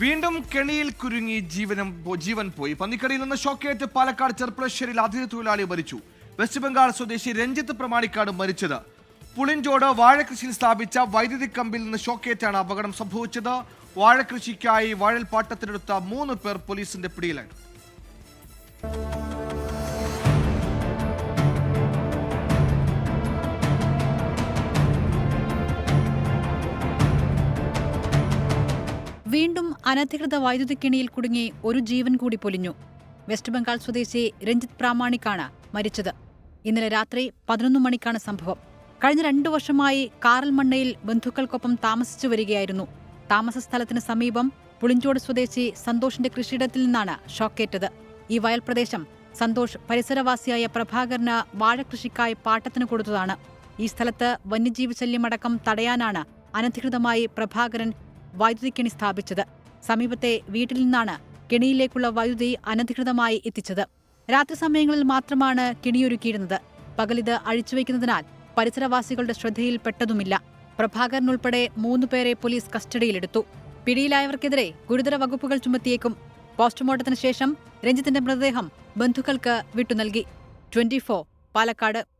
വീണ്ടും കെണിയിൽ കുരുങ്ങി ജീവനം ജീവൻ പോയി. പന്നിക്കടിയിൽ നിന്ന് ഷോക്കേറ്റ് പാലക്കാട് ചെർപ്പളശ്ശേരിയിൽ അതിഥി തൊഴിലാളി മരിച്ചു. വെസ്റ്റ് ബംഗാൾ സ്വദേശി രഞ്ജിത്ത് പ്രമാണിക്കാട് മരിച്ചത്. പുളിഞ്ചോട് വാഴകൃഷിയിൽ സ്ഥാപിച്ച വൈദ്യുതി കമ്പിൽ നിന്ന് ഷോക്കേറ്റാണ് അപകടം സംഭവിച്ചത്. വാഴകൃഷിക്കായി വാഴൽപ്പാട്ടത്തിനെടുത്ത മൂന്ന് പേർ പോലീസിന്റെ പിടിയിലായി. വീണ്ടും അനധികൃത വൈദ്യുതി കിണിയിൽ കുടുങ്ങി ഒരു ജീവൻ കൂടി പൊലിഞ്ഞു. വെസ്റ്റ് ബംഗാൾ സ്വദേശി രഞ്ജിത് പ്രാമാണിക്കാണ് മരിച്ചത്. ഇന്നലെ രാത്രി പതിനൊന്ന് മണിക്കാണ് സംഭവം. കഴിഞ്ഞ രണ്ടു വർഷമായി കാറൽ മണ്ണയിൽ ബന്ധുക്കൾക്കൊപ്പം താമസിച്ചു വരികയായിരുന്നു. താമസ സ്ഥലത്തിന് സമീപം പുളിഞ്ചോട് സ്വദേശി സന്തോഷിന്റെ കൃഷിയിടത്തിൽ നിന്നാണ് ഷോക്കേറ്റത്. ഈ വയൽ പ്രദേശം സന്തോഷ് പരിസരവാസിയായ പ്രഭാകരന് വാഴകൃഷിക്കായി പാട്ടത്തിന് കൊടുത്തതാണ്. ഈ സ്ഥലത്ത് വന്യജീവി ശല്യമടക്കം തടയാനാണ് അനധികൃതമായി പ്രഭാകരൻ വൈദ്യുതി കെണി സ്ഥാപിച്ചത്. സമീപത്തെ വീട്ടിൽ നിന്നാണ് കെണിയിലേക്കുള്ള വൈദ്യുതി അനധികൃതമായി എത്തിച്ചത്. രാത്രി സമയങ്ങളിൽ മാത്രമാണ് കെണിയൊരുക്കിയിരുന്നത്. പകലിത് അഴിച്ചുവെക്കുന്നതിനാൽ പരിസരവാസികളുടെ ശ്രദ്ധയിൽ ശ്രദ്ധയിൽപ്പെട്ടതുമില്ല പ്രഭാകരൻ ഉൾപ്പെടെ മൂന്നുപേരെ പോലീസ് കസ്റ്റഡിയിലെടുത്തു. പിടിയിലായവർക്കെതിരെ ഗുരുതര വകുപ്പുകൾ ചുമത്തിയേക്കും. പോസ്റ്റ്മോർട്ടത്തിന് ശേഷം രഞ്ജിത്തിന്റെ മൃതദേഹം ബന്ധുക്കൾക്ക് വിട്ടുനൽകി. ട്വന്റി പാലക്കാട്.